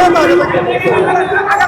জিন্দাবাদ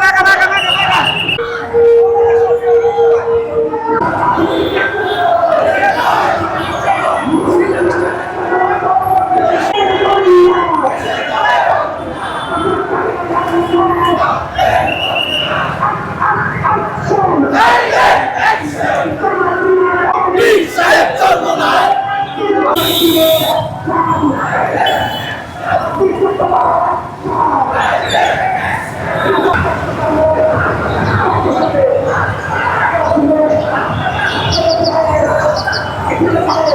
জিন্দাবাদ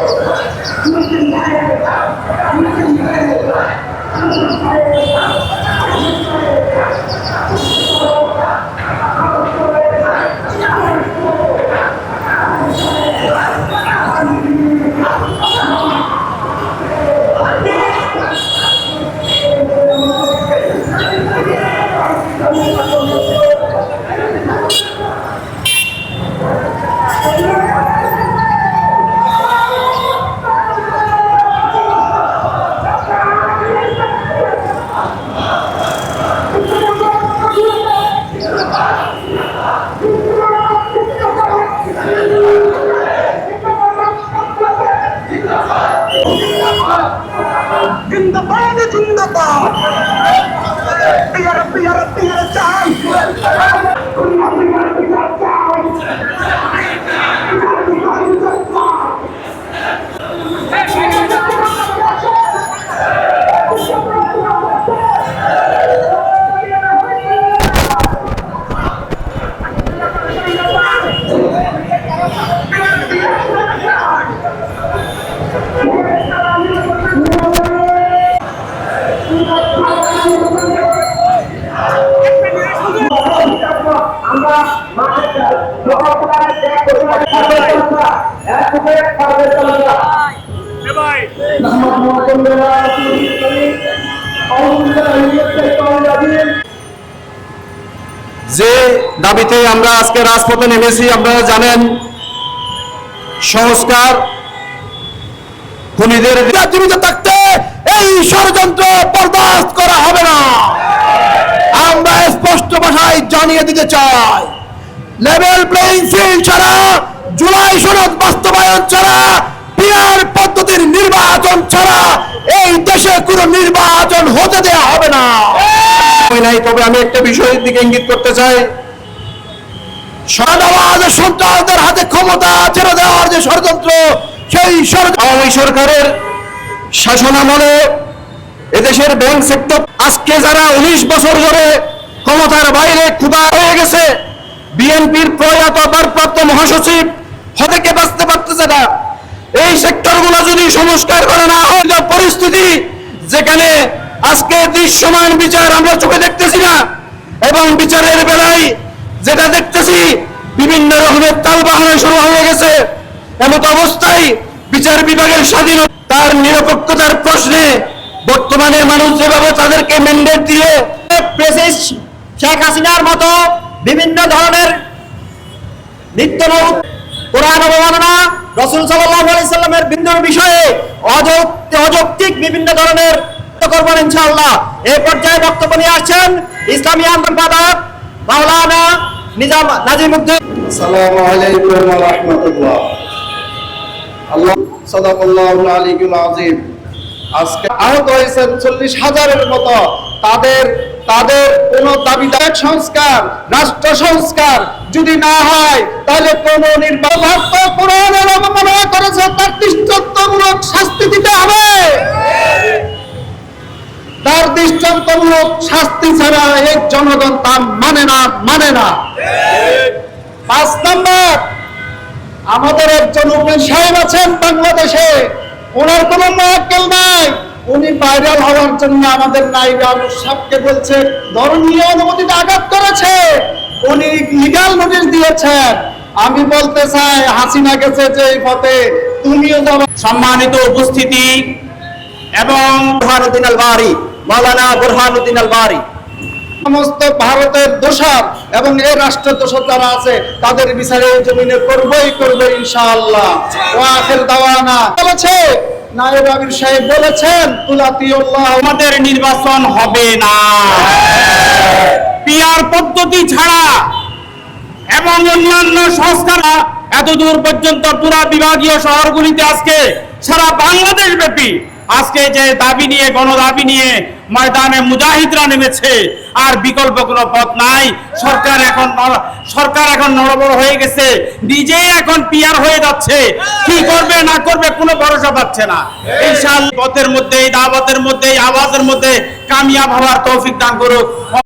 peer peer জিন্দাবাদ চাই আমরা মাঠে লোকসভায় ত্যাগ করতে যে দাবিতে আমরা আজকে রাজপথে নেমেছি, আপনারা জানেন, সংস্কার খুনিদের থাকতে এই ষড়যন্ত্র বরদাস্ত করা হবে না আমরা ভাষায় জানিয়ে দিতে চাই। লেভেল প্লেইং ফিল্ড ছাড়া জুলাই সনদ বাস্তবায়ন ছাড়া পিয়ার পদ্ধতির নির্বাচন ছাড়া এই দেশে কোনো নির্বাচন হতে দেয়া হবে না। নাই তবে আমি একটা বিষয়ের দিকে ইঙ্গিত করতে চাই। সন্ত্রাসবাদ সন্ত্রাসদের হাতে ক্ষমতা ছেড়ে দেওয়ার যে ষড়যন্ত্র সেই আওয়ামী সরকারের শাসনামলে এদেশের ব্যাংক সেক্টর আজকে যারা উনিশ বছর ধরে ক্ষমতার বাইরে ক্ষুদা হয়ে গেছে। বিএনপির প্রয়াত ভারপ্রাপ্ত মহাসচিব হতেকে বাঁচতে পারতেছে না। এই সেক্টরগুলো যদি সংস্কার করে না হয় পরিস্থিতি যেখানে আজকে দৃশ্যমান বিচার আমরা চোখে দেখতেছি না, এবং বিচারের বেলায় যেটা দেখতেছি, বিভিন্ন রকমের তাল বাহানা শুরু হয়ে গেছে। এমত অবস্থায় বিচার বিভাগের স্বাধীনতা তার নিরপেক্ষতার প্রশ্নে বর্তমানে মানুষ যেভাবে তাদেরকে ম্যান্ডেট দিয়ে শেখ হাসিনার মতো বিভিন্ন ধরনের নিত্য কোরআন অবমাননা রসুল সাল্লামের বিষয়ে অযৌক্তিক বিভিন্ন ধরনের করবেন ইনশাআল্লাহ। পর্যায়ে বক্তব্য নিয়ে আসছেন ইসলামী মাওলানা নিজাম আসসালামু আলাইকুম ওয়া রাহমাতুল্লাহ। আল্লাহ সাদাকাল্লাহুল আলিয়ুল আযীম। আজকে আহত হয়েছেন চল্লিশ হাজারের মতো তাদের তাদের কোন দাবিদায়ক সংস্কার, রাষ্ট্র সংস্কার যদি না হয়, তাহলে কোন নির্বাচন করেছে, তার দৃষ্টান্তমূলক শাস্তি দিতে হবে। তার দৃষ্টান্তমূলক শাস্তি ছাড়া এক জনগণ তা মানে না মানে না। পাঁচ নম্বর, আমাদের একজন উকিল সাহেব আছেন বাংলাদেশে। ওনার কোনো মক্কেল নাই। উনি ভাইরাল হওয়ার জন্য আমাদের নায়িকা সাহেবকে বলছে, ধর্মীয় অনুমতিতে আঘাত করেছে। উনি লিগাল নোটিশ দিয়েছেন। আমি বলতে চাই, হাসিনা গেছে যে এই পথে, তুমিও যাবা। সম্মানিত উপস্থিতি এবং বুরহানুদ্দিন আল বারি মাওলানা বুরহানুদ্দিন আল বারি সমস্ত ভারতের দোষর এবং এই রাষ্ট্রের দোষর যারা আছে, তাদের বিচারে জমিনে করবই করবে ইনশাআল্লাহ। ওয়াখির দাওয়ানা। বলেছে, নায়েব আমির সাহেব বলেছেন আমাদের নির্বাচন হবে না। পিয়ার পদ্ধতি ছাড়া এবং অন্যান্য সংস্কার এত দূর পর্যন্ত পুরা বিভাগীয় শহরগুলিতে আজকে সারা বাংলাদেশ ব্যাপী আজকে যে দাবি নিয়ে, গণদাবি নিয়ে ময়দানে মুজাহিদরা নেমেছে। আর বিকল্প কোনো পথ নাই। সরকার এখন সরকার এখন নড়বড় হয়ে গেছে। নিজেই এখন পিয়ার হয়ে যাচ্ছে। কি করবে, না করবে, কোনো ভরসা পাচ্ছে না। ইনশাআল্লাহ, পথের মধ্যে এই দাওয়াতের মধ্যে এই আওয়াজের মধ্যে কামিয়াব হওয়ার তৌফিক দান করুক।